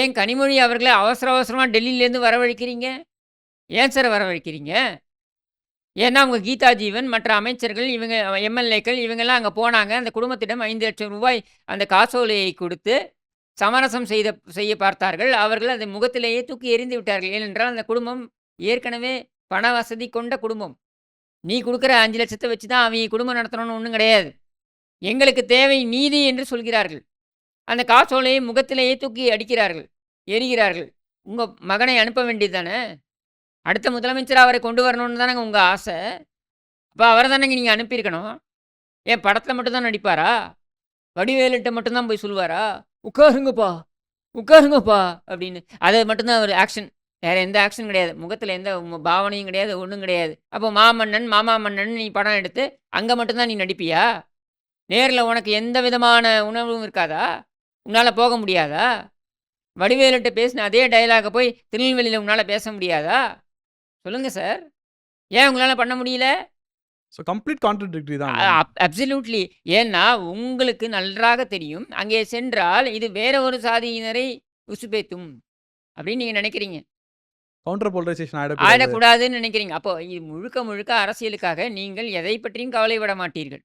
ஏன் கனிமொழி அவர்களை அவசர அவசரமாக டெல்லியிலேருந்து வரவழைக்கிறீங்க? ஏன் சார் வரவழைக்கிறீங்க? ஏன்னா, அவங்க கீதா ஜீவன், மற்ற அமைச்சர்கள், இவங்க எம்.எல்.ஏக்கள் இவங்கெல்லாம் அங்கே போனாங்க. அந்த குடும்பத்திடம் ஐந்து லட்சம் ரூபாய் அந்த காசோலையை கொடுத்து சமரசம் செய்த செய்ய பார்த்தார்கள். அவர்கள் அதை முகத்திலேயே தூக்கி எறிந்து விட்டார்கள். ஏனென்றால், அந்த குடும்பம் ஏற்கனவே பண வசதி கொண்ட குடும்பம். நீ கொடுக்குற அஞ்சு லட்சத்தை வச்சு தான் அவங்க குடும்பம் நடத்தணும்னு ஒன்றும் கிடையாது. எங்களுக்கு தேவை நீதி என்று சொல்கிறார்கள். அந்த காசோலையை முகத்திலேயே தூக்கி அடிக்கிறார்கள், எரிகிறார்கள் உங்கள் மகனை அனுப்ப வேண்டியது தானே! அடுத்த முதலமைச்சர் அவரை கொண்டு வரணும்னு தானங்க உங்கள் ஆசை. அப்போ அவரை தானேங்க நீங்கள் அனுப்பியிருக்கணும். ஏன் படத்தில் மட்டும்தான் நடிப்பாரா? வடிவேலுட்ட மட்டும்தான் போய் சொல்லுவாரா? "உட்காருங்கப்பா, உட்காருங்கப்பா" அப்படின்னு. அது மட்டும்தான் ஒரு ஆக்ஷன். வேறு எந்த ஆக்ஷன் கிடையாது. முகத்தில் எந்த பாவனையும் கிடையாது, ஒன்றும் கிடையாது. அப்போ மாமன்னன், மாமா மன்னன் நீ படம் எடுத்து, அங்கே மட்டும்தான் நீ நடிப்பியா? நேரில் உனக்கு எந்த விதமான உணர்வும் இருக்காதா? உன்னால போக முடியாதா? வடிவேலுட்ட பேசின அதே டயலாக்க போய் திருநெல்வேலியில உன்னால பேச முடியாதா? சொல்லுங்க சார். ஏன் உங்களால பண்ண முடியல? ஸோ கம்ப்ளீட் கான்ட்ரடிக்டரி தான். அப்சல்யூட்லி. ஏன்னா, உங்களுக்கு நன்றாக தெரியும். அங்கே சென்றால் இது வேற ஒரு சாதியினரை உசுப்பேத்தும். அப்படின்னு நீங்க நினைக்கிறீங்க. கவுண்டர் போலரைசேஷன் ஆயிடக்கூடாது. ஆயிடக்கூடாதுன்னு நினைக்கிறீங்க. அப்போ இது முழுக்க முழுக்க அரசியலுக்காக நீங்கள் எதை பற்றியும் கவலைப்பட மாட்டீர்கள்.